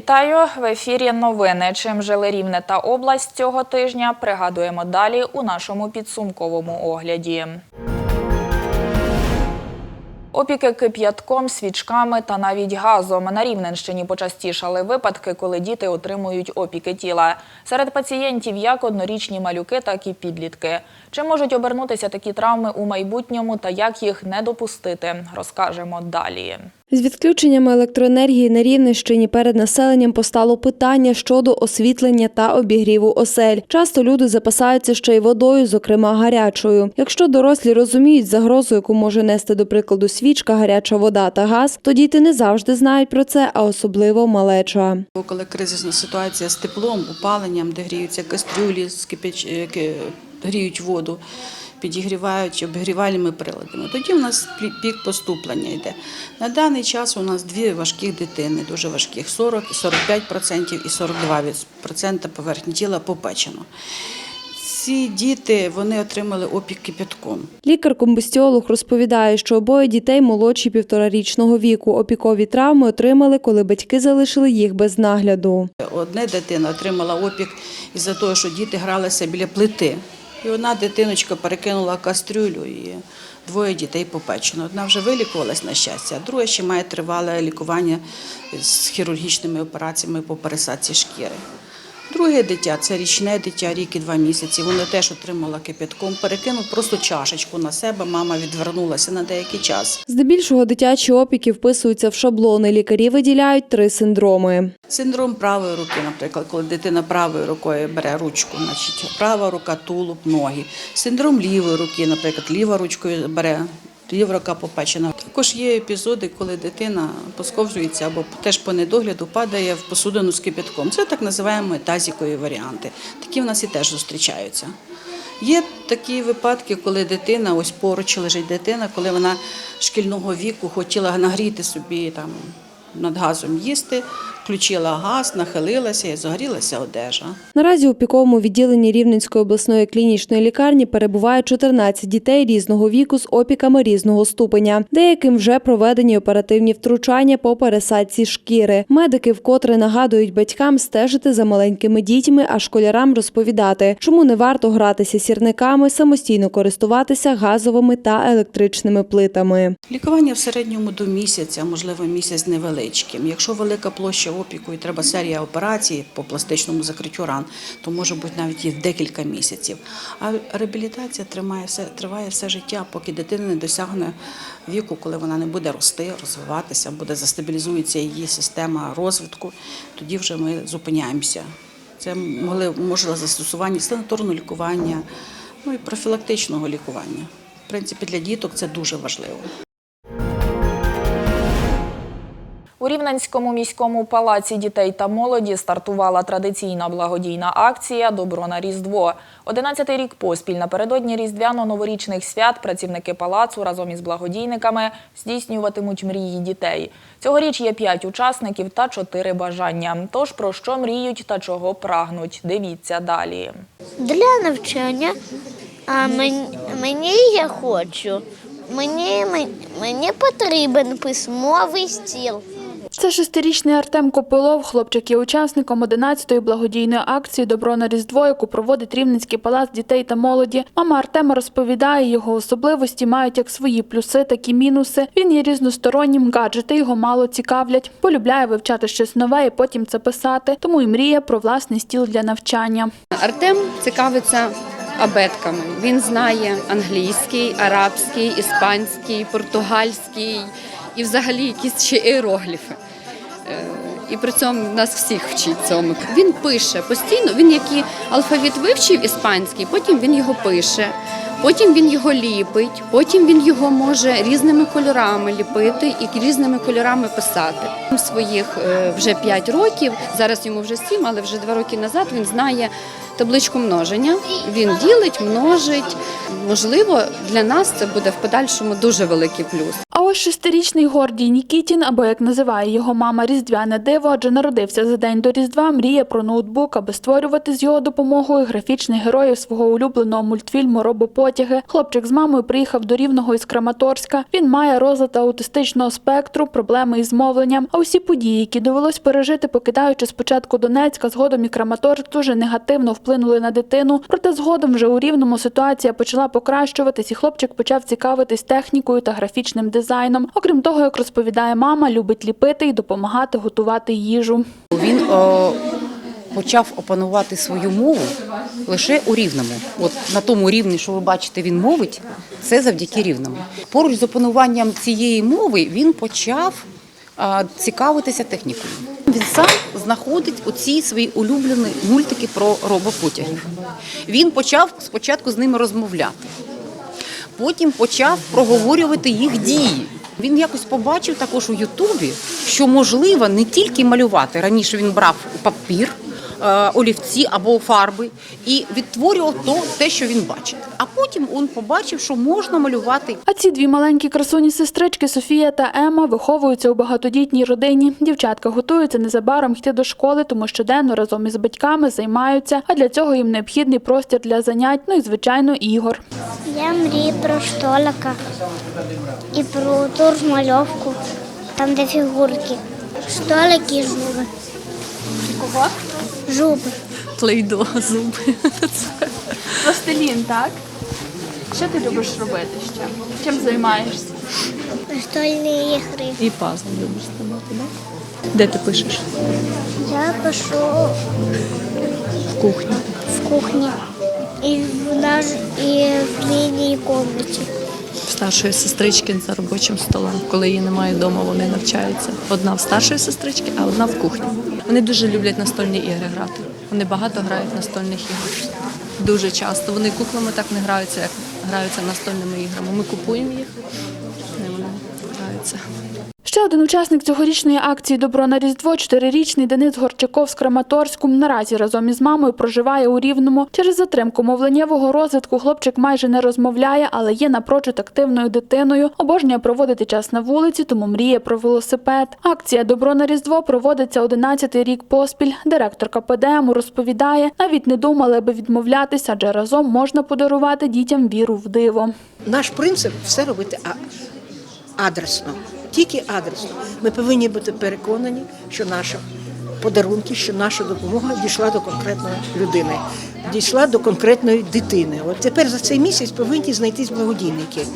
Вітаю в ефірі. Новини. Чим жили Рівне та область цього тижня? Пригадуємо далі у нашому підсумковому огляді. Опіки кип'ятком, свічками та навіть газом. На Рівненщині почастішали випадки, коли діти отримують опіки тіла. Серед пацієнтів як однорічні малюки, так і підлітки. Чи можуть обернутися такі травми у майбутньому та як їх не допустити, розкажемо далі. З відключеннями електроенергії на Рівненщині перед населенням постало питання щодо освітлення та обігріву осель. Часто люди запасаються ще й водою, зокрема гарячою. Якщо дорослі розуміють загрозу, яку може нести до прикладу свічка, гаряча вода та газ, то діти не завжди знають про це, а особливо малеча. Коли кризисна ситуація з теплом, опаленням, де гріються кастрюлі, скипяч... е, гріють воду, підігрівають обігрівальними приладами. Тоді у нас пік поступлення йде. На даний час у нас дві важких дитини, дуже важких 40 45% і 42% поверхні тіла попечено. Ці діти вони отримали опік кипятком. Лікар-комбустіолог розповідає, що обоє дітей молодші півторарічного віку. Опікові травми отримали, коли батьки залишили їх без нагляду. Одна дитина отримала опік із-за того, що діти гралися біля плити. І одна дитиночка перекинула кастрюлю і двоє дітей попечено. Одна вже вилікувалась на щастя, а друга ще має тривале лікування з хірургічними операціями по пересадці шкіри. Друге дитя це річне дитя, рік і два місяці. Воно теж отримала кипятком, перекинув просто чашечку на себе. Мама відвернулася на деякий час. Здебільшого дитячі опіки вписуються в шаблони. Лікарі виділяють три синдроми. Синдром правої руки, наприклад, коли дитина правою рукою бере ручку, значить права рука, тулуб, ноги. Синдром лівої руки, наприклад, ліва ручкою бере. Ліва рука попечена. Також є епізоди, коли дитина посковжується або теж по недогляду падає в посудину з кипятком. Це так називаємо тазікові варіанти. Такі в нас і теж зустрічаються. Є такі випадки, коли дитина, ось поруч лежить дитина, коли вона шкільного віку хотіла нагріти собі там над газом їсти, включила газ, нахилилася і загорілася одежа. Наразі у піковому відділенні Рівненської обласної клінічної лікарні перебуває 14 дітей різного віку з опіками різного ступеня. Деяким вже проведені оперативні втручання по пересадці шкіри. Медики вкотре нагадують батькам стежити за маленькими дітьми, а школярам розповідати, чому не варто гратися сірниками, самостійно користуватися газовими та електричними плитами. Лікування в середньому до місяця, можливо, місяць невеличким. Якщо велика площа опіку і треба серія операцій по пластичному закриттю ран, то може бути навіть і декілька місяців. А реабілітація тримає все, триває все життя, поки дитина не досягне віку, коли вона не буде рости, розвиватися, буде застабілізується її система розвитку, тоді вже ми зупиняємося. Це могли можливо застосування санаторного лікування, ну і профілактичного лікування. В принципі, для діток це дуже важливо. У Рівненському міському палаці дітей та молоді стартувала традиційна благодійна акція Добро на Різдво. Одинадцятий рік поспіль напередодні різдвяно-новорічних свят працівники палацу разом із благодійниками здійснюватимуть мрії дітей. Цьогоріч є п'ять учасників та чотири бажання. Тож про що мріють та чого прагнуть? Дивіться далі. Для навчання, а мені, я хочу. Мені, мені потрібен письмовий стіл. Це шестирічний Артем Копилов. Хлопчик є учасником 11-ї благодійної акції Добро на Різдво, яку проводить Рівненський палац дітей та молоді. Мама Артема розповідає, його особливості мають як свої плюси, так і мінуси. Він є різностороннім, гаджети його мало цікавлять. Полюбляє вивчати щось нове і потім це писати. Тому і мріє про власний стіл для навчання. Артем цікавиться абетками. Він знає англійський, арабський, іспанський, португальський і взагалі якісь ще іерогліфи. І при цьому нас всіх вчить цьому. Він пише постійно, він як і алфавіт вивчив іспанський, потім він його пише, потім він його ліпить, потім він його може різними кольорами ліпити і різними кольорами писати. Своїх е, вже 5 років, зараз йому вже 7, але вже 2 роки назад він знає табличку множення. Він ділить, множить. Можливо, для нас це буде в подальшому дуже великий плюс. Ось шестирічний Гордій Нікітін, або як називає його мама Різдвяне диво, адже народився за день до Різдва, мріє про ноутбук, аби створювати з його допомогою графічних героїв свого улюбленого мультфільму Робопотяги. Хлопчик з мамою приїхав до Рівного із Краматорська. Він має розлад аутистичного спектру, проблеми із мовленням. А усі події, які довелось пережити, покидаючи спочатку Донецька, згодом і Краматорськ, дуже негативно вплинули на дитину. Проте згодом вже у Рівному ситуація почала покращуватись, і хлопчик почав цікавитись технікою та графічним дизайном. Окрім того, як розповідає мама, любить ліпити і допомагати готувати їжу. Він о, почав опанувати свою мову лише у рівному. От на тому рівні, що ви бачите, він мовить, це завдяки рівному. Поруч з опануванням цієї мови він почав а, цікавитися технікою. Він сам знаходить оці свої улюблені мультики про робопотягів. Він почав спочатку з ними розмовляти потім почав проговорювати їх дії. Він якось побачив також у Ютубі, що можливо не тільки малювати. Раніше він брав папір, олівці або фарби і відтворював то, те, що він бачить. А потім він побачив, що можна малювати А ці дві маленькі красуні сестрички Софія та Ема виховуються у багатодітній родині. Дівчатка готуються незабаром йти до школи, тому щоденно разом із батьками займаються. А для цього їм необхідний простір для занять, ну і звичайно ігор. Я мрію про штолика і про турмальовку, там де фігурки. Штолики і жуби. Кого? Жуби. Плейдо, зуби. Пластилін, так? Що ти любиш робити ще? Чим займаєшся? Настольні ігри. І пазл любиш ставати, так? Де ти пишеш? Я пишу В кухні. в кухні і в наш і в лінії кімнаті. Старшої сестрички за робочим столом. Коли її немає вдома, вони навчаються. Одна в старшої сестрички, а одна в кухні. Вони дуже люблять настольні ігри грати. Вони багато грають настольних ігор. Дуже часто. Вони куклами так не граються, як граються настольними іграми. Ми купуємо їх, вони граються. Ще один учасник цьогорічної акції Добро на Різдво, чотирирічний Денис Горчаков з Краматорську. Наразі разом із мамою проживає у Рівному. Через затримку мовленнєвого розвитку хлопчик майже не розмовляє, але є напрочуд активною дитиною. Обожнює проводити час на вулиці, тому мріє про велосипед. Акція Добро на Різдво проводиться 11-й рік поспіль. Директорка ПДМу розповідає, навіть не думали, аби відмовлятися, адже разом можна подарувати дітям віру в диво. Наш принцип все робити адресно, тільки адресно. Ми повинні бути переконані, що наші подарунки, що наша допомога дійшла до конкретної людини, дійшла до конкретної дитини. От тепер за цей місяць повинні знайтись благодійники.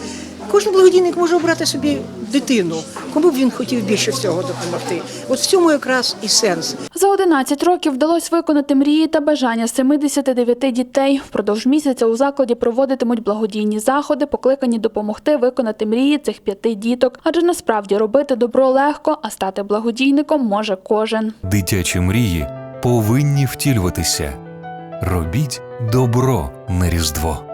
Кожен благодійник може обрати собі дитину, кому б він хотів більше всього допомогти. От в цьому якраз і сенс. За 11 років вдалося виконати мрії та бажання 79 дітей. Впродовж місяця у закладі проводитимуть благодійні заходи, покликані допомогти виконати мрії цих п'яти діток. Адже насправді робити добро легко, а стати благодійником може кожен. Дитячі мрії повинні втілюватися. Робіть добро на Різдво.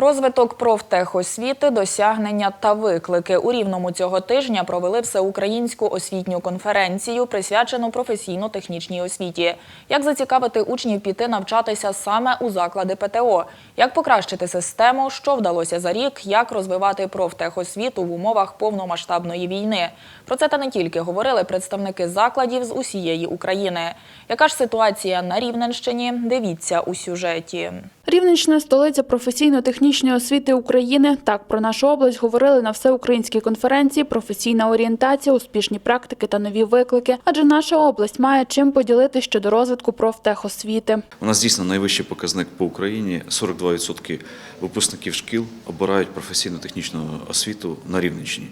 Розвиток профтехосвіти, досягнення та виклики у рівному цього тижня провели всеукраїнську освітню конференцію, присвячену професійно-технічній освіті. Як зацікавити учнів піти навчатися саме у заклади ПТО, як покращити систему, що вдалося за рік, як розвивати профтехосвіту в умовах повномасштабної війни. Про це та не тільки говорили представники закладів з усієї України. Яка ж ситуація на Рівненщині? Дивіться у сюжеті. Рівненщина – столиця професійно-технічної освіти України. Так про нашу область говорили на всеукраїнській конференції «Професійна орієнтація, успішні практики та нові виклики». Адже наша область має чим поділити щодо розвитку профтехосвіти. У нас дійсно найвищий показник по Україні. 42% випускників шкіл обирають професійно-технічну освіту на Рівненщині.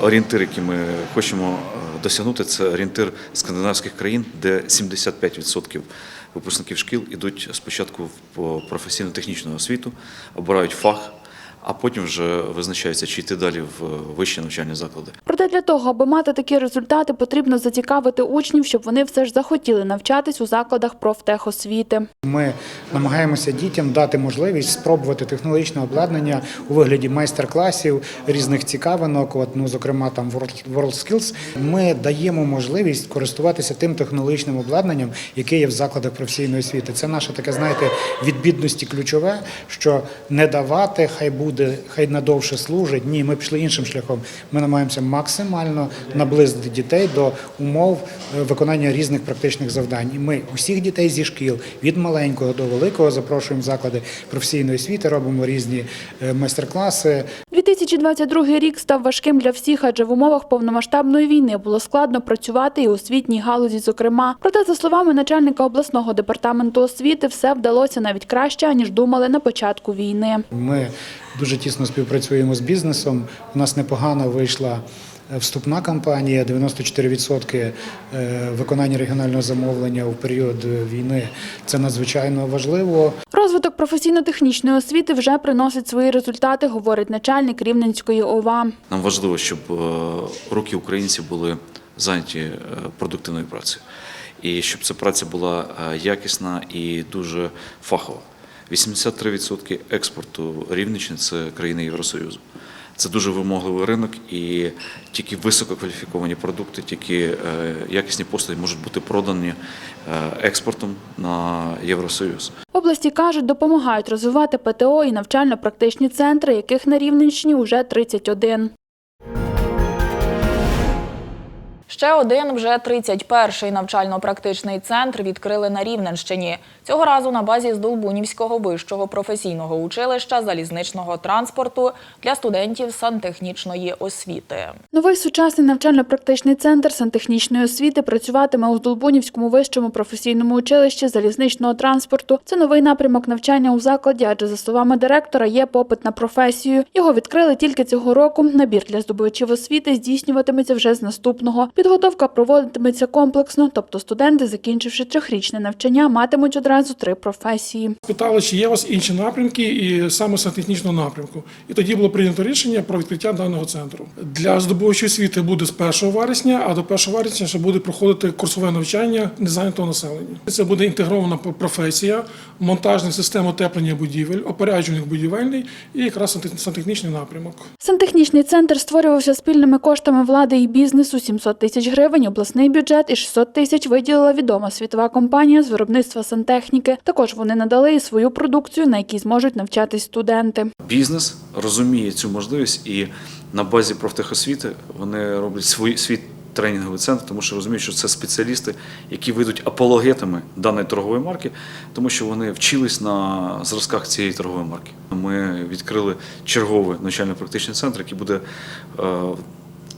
Орієнтир, який ми хочемо е, досягнути, це орієнтир скандинавських країн, де 75% випускників шкіл ідуть спочатку в професійно-технічну освіту, обирають фах, а потім вже визначаються, чи йти далі в вищі навчальні заклади. Проте для того, аби мати такі результати, потрібно зацікавити учнів, щоб вони все ж захотіли навчатись у закладах профтехосвіти. Ми намагаємося дітям дати можливість спробувати технологічне обладнання у вигляді майстер-класів, різних цікавинок. От, ну, зокрема, там World- WorldSkills. Ми даємо можливість користуватися тим технологічним обладнанням, яке є в закладах професійної освіти. Це наше таке, знаєте, від бідності ключове, що не давати, хай буде, хай надовше служить. Ні, ми пішли іншим шляхом. Ми намагаємося максимально наблизити дітей до умов е, виконання різних практичних завдань. І ми усіх дітей зі шкіл від маленького до великого запрошуємо заклади професійної освіти, робимо різні е, майстер-класи. 2022 рік став важким для всіх, адже в умовах повномасштабної війни було складно працювати і у освітній галузі, зокрема. Проте, за словами начальника обласного департаменту освіти, все вдалося навіть краще, ніж думали на початку війни. Ми дуже тісно співпрацюємо з бізнесом. У нас непогано вийшла е, вступна кампанія. 94% е, виконання регіонального замовлення у період е, війни. Це надзвичайно важливо. Розвиток професійно-технічної освіти вже приносить свої результати, говорить начальник Рівненської ОВА. Нам важливо, щоб е, руки українців були зайняті е, продуктивною працею. І щоб ця праця була е, якісна і дуже фахова. 83% експорту Рівненщини – це країни Євросоюзу. Це дуже вимогливий ринок, і тільки висококваліфіковані продукти, тільки е, якісні послуги можуть бути продані е, експортом на Євросоюз. Області кажуть, допомагають розвивати ПТО і навчально-практичні центри, яких на Рівненщині уже 31. Ще один вже 31-й навчально-практичний центр відкрили на Рівненщині. Цього разу на базі Здолбунівського вищого професійного училища залізничного транспорту для студентів сантехнічної освіти. Новий сучасний навчально-практичний центр сантехнічної освіти працюватиме у Здолбунівському вищому професійному училищі залізничного транспорту. Це новий напрямок навчання у закладі, адже за словами директора є попит на професію. Його відкрили тільки цього року. Набір для здобувачів освіти здійснюватиметься вже з наступного. Підготовка проводитиметься комплексно, тобто студенти, закінчивши трьохрічне навчання, матимуть одразу три професії. Питали, чи є у вас інші напрямки, і саме сантехнічного напрямку. І тоді було прийнято рішення про відкриття даного центру. Для здобувачів освіти буде з 1 вересня, а до 1 вересня ще буде проходити курсове навчання незайнятого населення. Це буде інтегрована професія, монтажних систем утеплення будівель, опоряджуваних будівельний і якраз сантехнічний напрямок. Сантехнічний центр створювався спільними коштами влади і бізнесу 700 тисяч гривень, обласний бюджет і 600 тисяч виділила відома світова компанія з виробництва сантехніки. Також вони надали і свою продукцію, на якій зможуть навчатись студенти. Бізнес розуміє цю можливість і на базі профтехосвіти вони роблять свій, свій тренінговий центр, тому що розуміють, що це спеціалісти, які вийдуть апологетами даної торгової марки, тому що вони вчились на зразках цієї торгової марки. Ми відкрили черговий навчально-практичний центр, який буде е,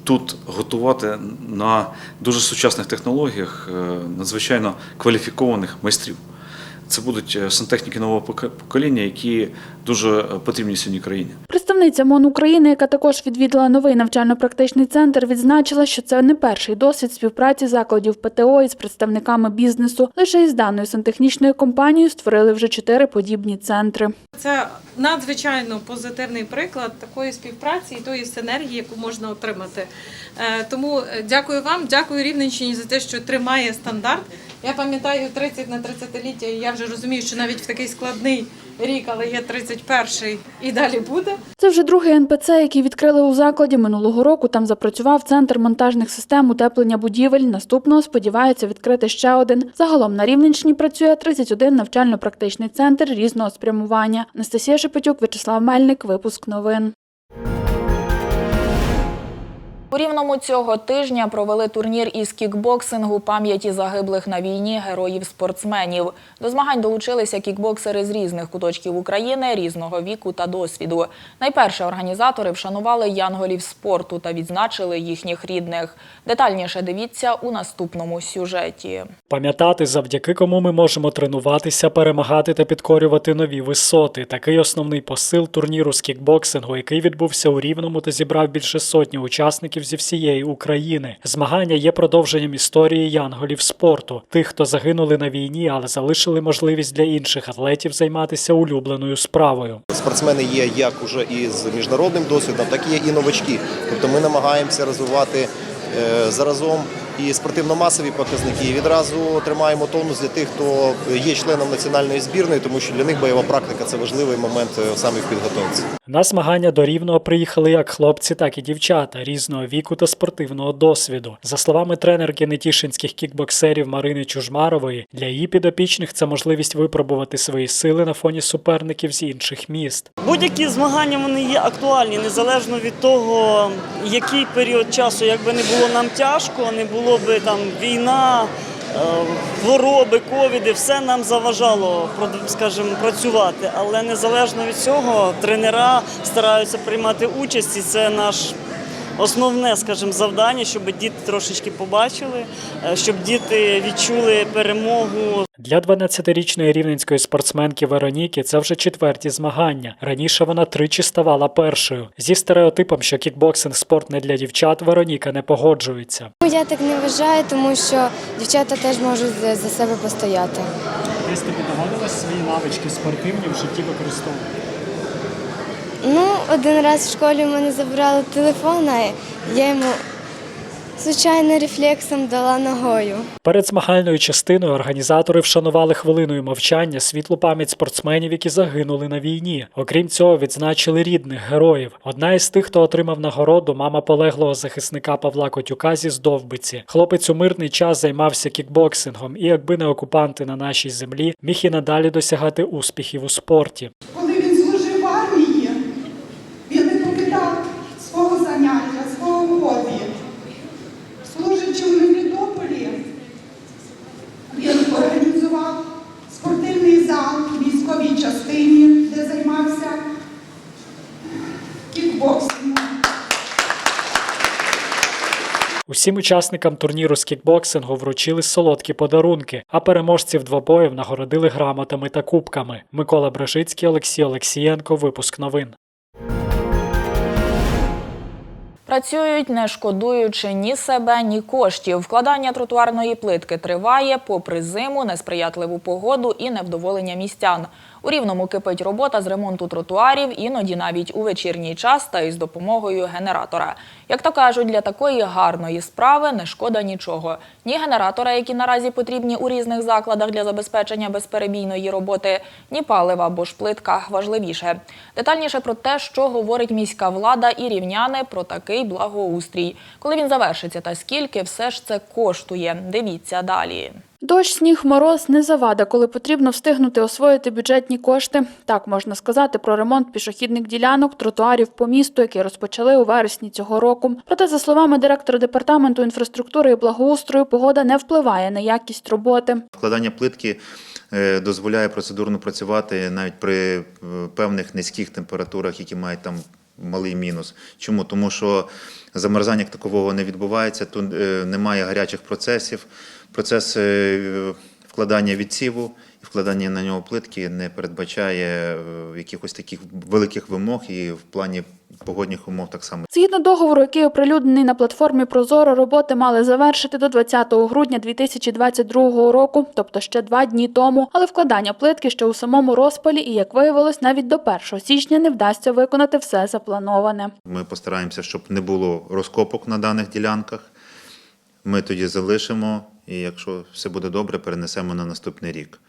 тут готувати на дуже сучасних технологіях е, надзвичайно кваліфікованих майстрів. Це будуть е, сантехніки нового покоління, які дуже е, потрібні сьогодні країні. Представниця МОН України, яка також відвідала новий навчально-практичний центр, відзначила, що це не перший досвід співпраці закладів ПТО із представниками бізнесу. Лише із даною сантехнічною компанією створили вже чотири подібні центри. Це надзвичайно позитивний приклад такої співпраці і тої синергії, яку можна отримати. Е, Тому дякую вам, дякую Рівненщині за те, що тримає стандарт. Я пам'ятаю 30 на 30-ліття, і я вже розумію, що навіть в такий складний рік, але є 31-й і далі буде. Це вже другий НПЦ, який відкрили у закладі минулого року. Там запрацював центр монтажних систем утеплення будівель. Наступного сподіваються відкрити ще один. Загалом на Рівненщині працює 31 навчально-практичний центр різного спрямування. Анастасія Шепетюк, Вячеслав Мельник. Випуск новин. У Рівному цього тижня провели турнір із кікбоксингу пам'яті загиблих на війні героїв-спортсменів. До змагань долучилися кікбоксери з різних куточків України, різного віку та досвіду. Найперше організатори вшанували янголів спорту та відзначили їхніх рідних. Детальніше дивіться у наступному сюжеті. Пам'ятати, завдяки кому ми можемо тренуватися, перемагати та підкорювати нові висоти. Такий основний посил турніру з кікбоксингу, який відбувся у Рівному та зібрав більше сотні учасників учасників зі всієї України. Змагання є продовженням історії янголів спорту, тих, хто загинули на війні, але залишили можливість для інших атлетів займатися улюбленою справою. Спортсмени є як уже і з міжнародним досвідом, так і є і новачки. Тобто ми намагаємося розвивати е, заразом і спортивно-масові показники. І відразу тримаємо тонус для тих, хто є членом національної збірної, тому що для них бойова практика це важливий момент е, саме в підготовці. На змагання до рівного приїхали як хлопці, так і дівчата різного віку та спортивного досвіду. За словами тренерки нетішинських кікбоксерів Марини Чужмарової, для її підопічних це можливість випробувати свої сили на фоні суперників з інших міст. Будь-які змагання вони є актуальні, незалежно від того, який період часу, якби не було нам тяжко, не було би там війна, е, хвороби, ковіди, все нам заважало скажімо, працювати. Але незалежно від цього, тренера стараються приймати участь, і це наш. Основне, скажімо, завдання, щоб діти трошечки побачили, е, щоб діти відчули перемогу, Для 12-річної рівненської спортсменки Вероніки це вже четверті змагання. Раніше вона тричі ставала першою. Зі стереотипом, що кікбоксинг спорт не для дівчат, Вероніка не погоджується. Ну, Я так не вважаю, тому що дівчата теж можуть за за себе постояти. Десь тобі доводилось свої навички спортивні в житті використовувати? Ну, один раз в школі в мене забрали телефон, а я йому звичайно рефлексом дала ногою. Перед змагальною частиною організатори вшанували хвилиною мовчання світлу пам'ять спортсменів, які загинули на війні. Окрім цього, відзначили рідних героїв. Одна із тих, хто отримав нагороду, мама полеглого захисника Павла Котюка зі Здовбиці. Хлопець у мирний час займався кікбоксингом, і якби не окупанти на нашій землі, міг і надалі досягати успіхів у спорті. Коли він служив в армії, він не покидав свого заняття, свого хобі. Служачи в Мелітополі, він організував спортивний зал в військовій частині, де займався кікбоксингом. Усім учасникам турніру з кікбоксингу вручили солодкі подарунки, а переможців двобоїв нагородили грамотами та кубками. Микола Бражицький, Олексій Олексієнко. Випуск новин. Працюють не шкодуючи ні себе, ні коштів. Вкладання тротуарної плитки триває попри зиму, несприятливу погоду і невдоволення містян. У рівному кипить робота з ремонту тротуарів, іноді навіть у вечірній час та із допомогою генератора. Як то кажуть, для такої гарної справи не шкода нічого. Ні генератора, які наразі потрібні у різних закладах для забезпечення безперебійної роботи, ні палива, бо ж плитка важливіше. Детальніше про те, що говорить міська влада і рівняни про такий благоустрій. Коли він завершиться та скільки все ж це коштує. Дивіться далі. Дощ, сніг, мороз не завада, коли потрібно встигнути освоїти бюджетні кошти. Так можна сказати про ремонт пішохідних ділянок, тротуарів по місту, які розпочали у вересні цього року. Проте, за словами директора департаменту інфраструктури і благоустрою, погода не впливає на якість роботи. Вкладання плитки е, дозволяє процедурно працювати навіть при е, певних низьких температурах, які мають там малий мінус. Чому? Тому що замерзання такового не відбувається, тут е, немає гарячих процесів. Процес е, вкладання відсіву і вкладання на нього плитки не передбачає е, якихось таких великих вимог і в плані погодних умов так само. Згідно договору, який оприлюднений на платформі Прозоро, роботи мали завершити до 20 грудня 2022 року, тобто ще два дні тому. Але вкладання плитки ще у самому розпалі, і як виявилось, навіть до 1 січня не вдасться виконати все заплановане. Ми постараємося, щоб не було розкопок на даних ділянках. Ми тоді залишимо, і якщо все буде добре, перенесемо на наступний рік.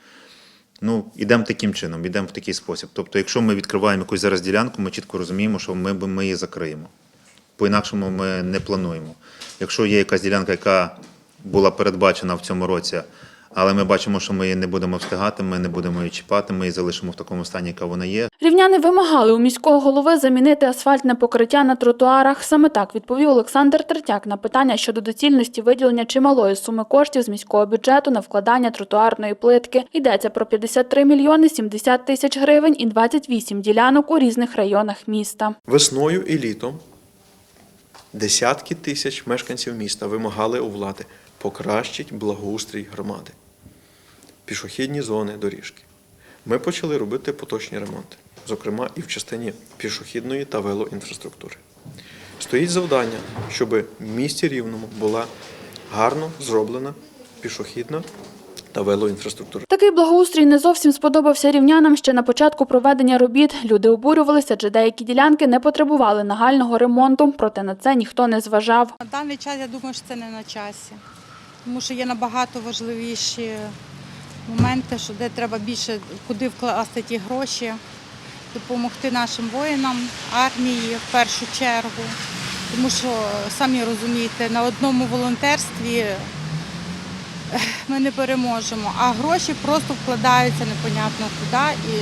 Ну, ідемо таким чином, ідемо в такий спосіб. Тобто, якщо ми відкриваємо якусь зараз ділянку, ми чітко розуміємо, що ми, ми її закриємо. По-інакшому ми не плануємо. Якщо є якась ділянка, яка була передбачена в цьому році, але ми бачимо, що ми її не будемо встигати, ми не будемо її чіпати, ми її залишимо в такому стані, яка вона є. Рівняни вимагали у міського голови замінити асфальтне покриття на тротуарах. Саме так відповів Олександр Третяк на питання щодо доцільності виділення чималої суми коштів з міського бюджету на вкладання тротуарної плитки. Йдеться про 53 мільйони 70 тисяч гривень і 28 ділянок у різних районах міста. Весною і літом десятки тисяч мешканців міста вимагали у влади покращить благоустрій громади, пішохідні зони, доріжки. Ми почали робити поточні ремонти, зокрема і в частині пішохідної та велоінфраструктури. стоїть завдання, щоб в місті Рівному була гарно зроблена пішохідна та велоінфраструктура. Такий благоустрій не зовсім сподобався рівнянам ще на початку проведення робіт. Люди обурювалися, адже деякі ділянки не потребували нагального ремонту, проте на це ніхто не зважав. На даний час я думаю, що це не на часі, тому що є набагато важливіші моменти, що де треба більше куди вкласти ті гроші, допомогти нашим воїнам, армії в першу чергу. Тому що самі розумієте, на одному волонтерстві ми не переможемо, а гроші просто вкладаються непонятно куди. І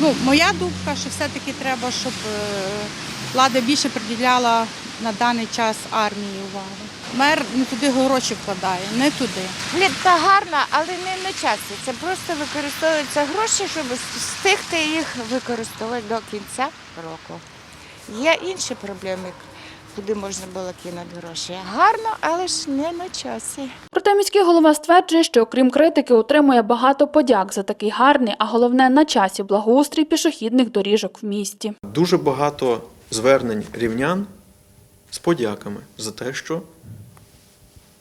ну, моя думка, що все-таки треба, щоб е, влада більше приділяла на даний час армії увагу. Мер не туди гроші вкладає, не туди. Плітка гарна, але не на часі. Це просто використовуються гроші, щоб встигти їх використовувати до кінця року. Є інші проблеми, куди можна було кинути гроші. Гарно, але ж не на часі. Проте міський голова стверджує, що окрім критики, отримує багато подяк за такий гарний, а головне на часі благоустрій пішохідних доріжок в місті. Дуже багато звернень рівнян з подяками за те, що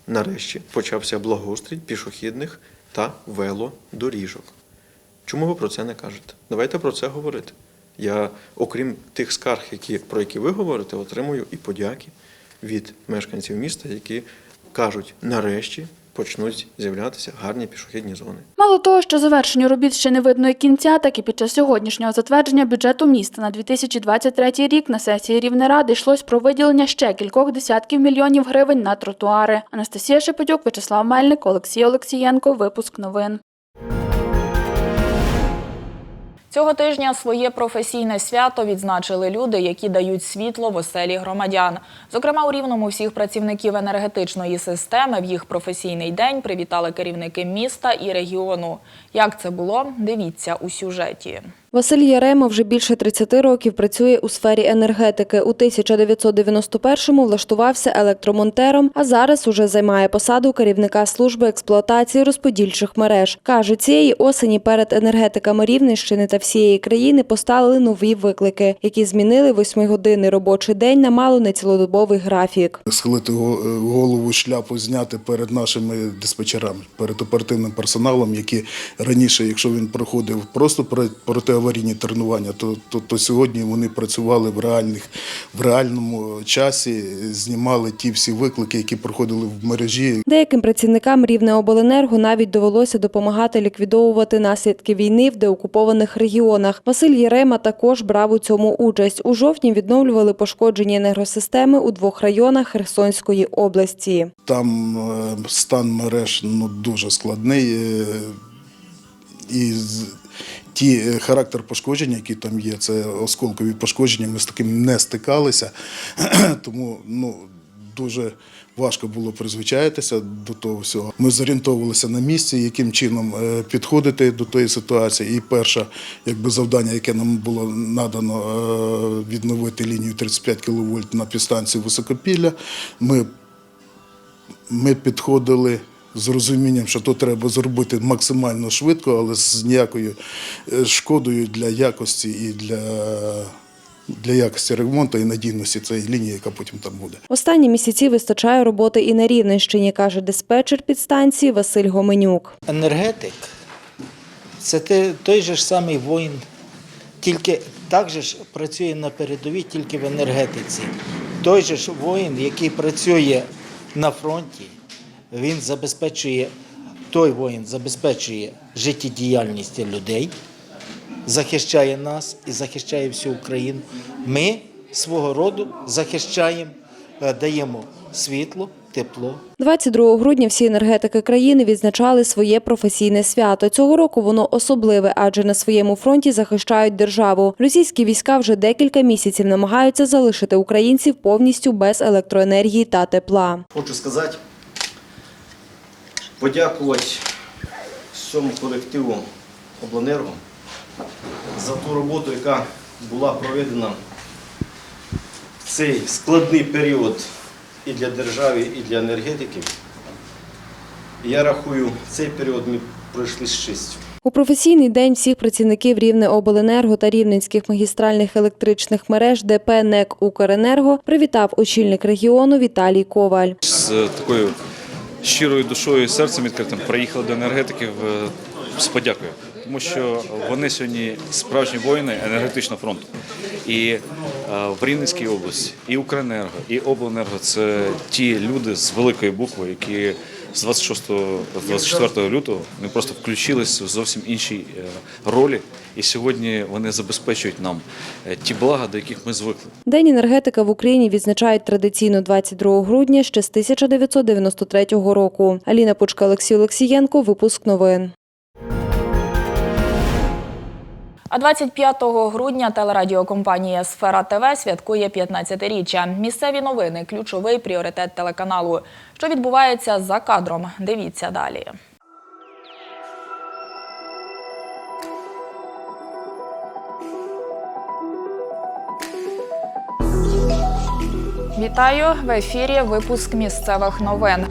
нарешті почався благоустрій пішохідних та велодоріжок. Чому ви про це не кажете? Давайте про це говорити. Я, окрім тих скарг, які, про які ви говорите, отримую і подяки від мешканців міста, які кажуть, нарешті почнуть з'являтися гарні пішохідні зони. Мало того, що завершенню робіт ще не видно і кінця, так і під час сьогоднішнього затвердження бюджету міста на 2023 рік на сесії Рівнеради йшлось про виділення ще кількох десятків мільйонів гривень на тротуари. Анастасія Шепетюк, Вячеслав Мельник, Олексій Олексієнко. Випуск новин. Цього тижня своє професійне свято відзначили люди, які дають світло в оселі громадян. Зокрема, у Рівному всіх працівників енергетичної системи в їх професійний день привітали керівники міста і регіону. Як це було, дивіться у сюжеті. Василь Ярема вже більше 30 років працює у сфері енергетики. У 1991-му влаштувався електромонтером, а зараз уже займає посаду керівника служби експлуатації розподільчих мереж. Каже, цієї осені перед енергетиками Рівненщини та всієї країни поставили нові виклики, які змінили восьмигодинний робочий день на мало не цілодобовий графік. схилити е, голову шляпу зняти перед нашими диспетчерами, перед оперативним персоналом, які раніше, якщо він проходив просто про- протиаварійні тренування, то, то, то сьогодні вони працювали в реальних в реальному часі, знімали ті всі виклики, які проходили в мережі. Деяким працівникам Рівнеобленерго навіть довелося допомагати ліквідовувати наслідки війни в деокупованих регіонах. Василь Єрема також брав у цьому участь. У жовтні відновлювали пошкоджені енергосистеми у двох районах Херсонської області. Там е, стан мереж ну, дуже складний. е, І ті е, характер пошкодження, які там є, це осколкові пошкодження, ми з таким не стикалися. Тому ну, дуже важко було призвичаїтися до того всього. Ми зорієнтовувалися на місці, яким чином е, підходити до тої ситуації. І перше якби, завдання, яке нам було надано е, відновити лінію 35 кВт на підстанції Високопілля, ми ми підходили з розумінням, що то треба зробити максимально швидко, але з ніякою е, шкодою для якості і для, для якості ремонту і надійності цієї лінії, яка потім там буде. Останні місяці вистачає роботи і на Рівненщині, каже диспетчер підстанції Василь Гоменюк. Енергетик це те- той же ж самий воїн, тільки так же ж працює на передовій, тільки в енергетиці. Той же ж воїн, який працює на фронті, він забезпечує, той воїн забезпечує життєдіяльність людей, захищає нас і захищає всю Україну. Ми свого роду захищаємо, е, даємо світло, тепло. 22 грудня всі енергетики країни відзначали своє професійне свято. Цього року воно особливе, адже на своєму фронті захищають державу. Російські війська вже декілька місяців намагаються залишити українців повністю без електроенергії та тепла. Хочу сказати, подякувати всьому колективу Обленерго за ту роботу, яка була проведена в цей складний період і для держави, і для енергетики. Я рахую, цей період ми пройшли з честю. У професійний день всіх працівників Рівнеобленерго та Рівненських магістральних електричних мереж ДП НЕК «Укренерго» привітав очільник регіону Віталій Коваль. З такою щирою душою і серцем відкритим приїхали до енергетиків з подякою, тому що вони сьогодні справжні воїни енергетичного фронту. І е, в Рівненській області, і Укренерго, і Обленерго це ті люди з великої букви, які з 26 з 24 лютого вони просто включились в зовсім іншій е, ролі, і сьогодні вони забезпечують нам е, ті блага, до яких ми звикли. День енергетика в Україні відзначають традиційно 22 грудня ще з 1993 року. Аліна Пучка, Олексій Олексієнко. Випуск новин. А 25 грудня телерадіокомпанія Сфера ТВ святкує 15-річчя. Місцеві новини ключовий пріоритет телеканалу. Що відбувається за кадром? Дивіться далі. Вітаю в ефірі. Випуск місцевих новин.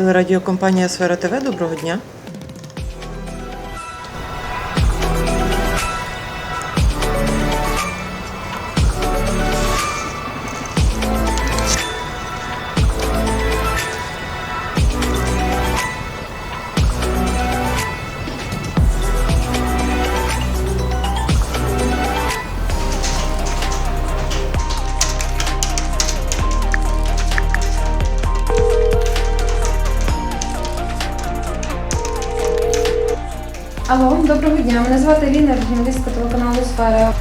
Телерадіокомпанія Сфера ТВ. Доброго дня. Мене звати Ліна, журналістка телеканалу Сфера.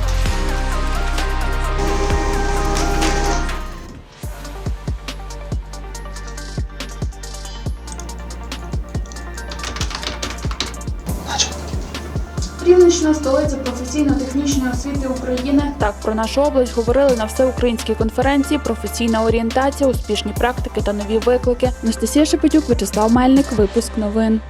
Рівненщина – столиця професійно-технічної освіти України. Так про нашу область говорили на всеукраїнській конференції Професійна орієнтація, успішні практики та нові виклики. Анастасія Шепетюк, Вячеслав Мельник. Випуск новин.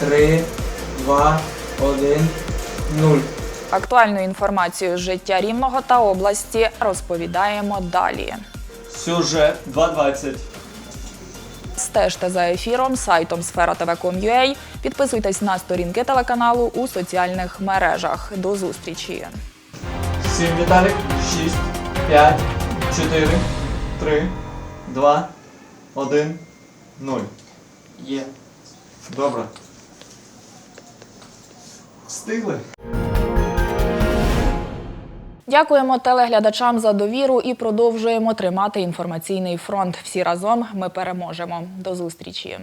3, 2, 1, 0. Актуальну інформацію з життя Рівного та області розповідаємо далі. Сюжет 2.20. Стежте за ефіром, сайтом сфера Підписуйтесь на сторінки телеканалу у соціальних мережах. До зустрічі. Всім Віталік, 6, 5, 4, 3, 2, 1, 0. Є. Добре. Встигли? Дякуємо телеглядачам за довіру і продовжуємо тримати інформаційний фронт. Всі разом ми переможемо. До зустрічі.